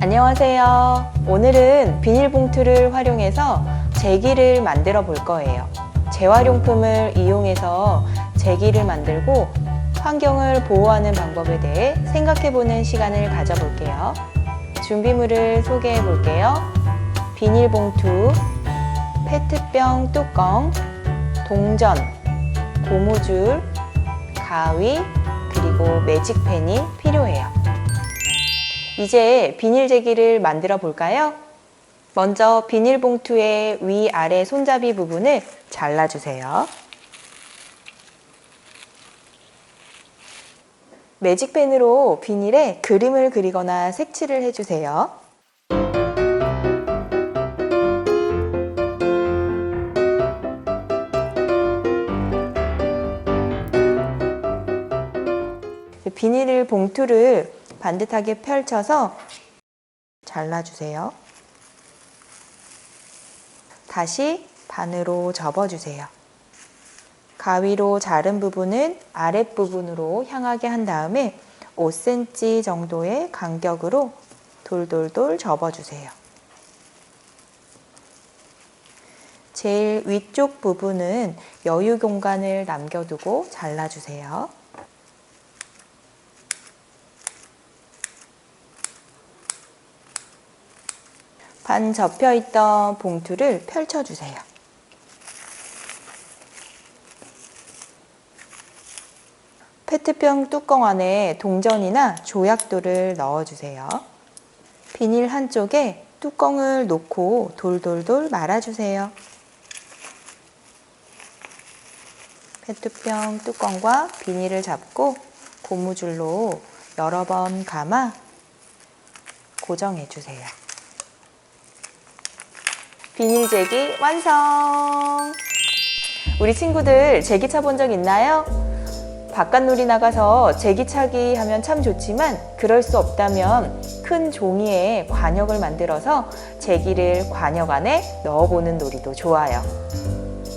안녕하세요. 오늘은 비닐봉투를 활용해서 제기를 만들어 볼 거예요. 재활용품을 이용해서 제기를 만들고 환경을 보호하는 방법에 대해 생각해 보는 시간을 가져볼게요. 준비물을 소개해 볼게요. 비닐봉투, 페트병 뚜껑, 동전, 고무줄, 가위, 그리고 매직펜이 필요해요. 이제 비닐제기를 만들어 볼까요? 먼저 비닐봉투의 위아래 손잡이 부분을 잘라주세요. 매직펜으로 비닐에 그림을 그리거나 색칠을 해주세요. 비닐 봉투를 반듯하게 펼쳐서 잘라주세요. 다시 반으로 접어주세요. 가위로 자른 부분은 아랫부분으로 향하게 한 다음에 5cm 정도의 간격으로 돌돌돌 접어주세요. 제일 위쪽 부분은 여유 공간을 남겨두고 잘라주세요. 반 접혀 있던 봉투를 펼쳐주세요. 페트병 뚜껑 안에 동전이나 조약돌을 넣어주세요. 비닐 한쪽에 뚜껑을 놓고 돌돌돌 말아주세요. 페트병 뚜껑과 비닐을 잡고 고무줄로 여러 번 감아 고정해주세요. 비닐 제기 완성! 우리 친구들 제기 차 본 적 있나요? 바깥놀이 나가서 제기차기 하면 참 좋지만 그럴 수 없다면 큰 종이에 관역을 만들어서 제기를 관역 안에 넣어보는 놀이도 좋아요.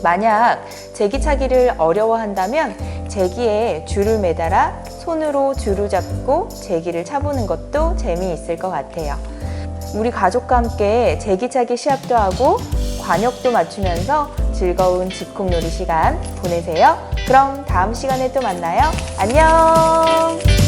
만약 제기차기를 어려워한다면 제기에 줄을 매달아 손으로 줄을 잡고 제기를 차보는 것도 재미있을 것 같아요. 우리 가족과 함께 제기차기 시합도 하고 관역도 맞추면서 즐거운 집콕놀이 시간 보내세요. 그럼 다음 시간에 또 만나요. 안녕!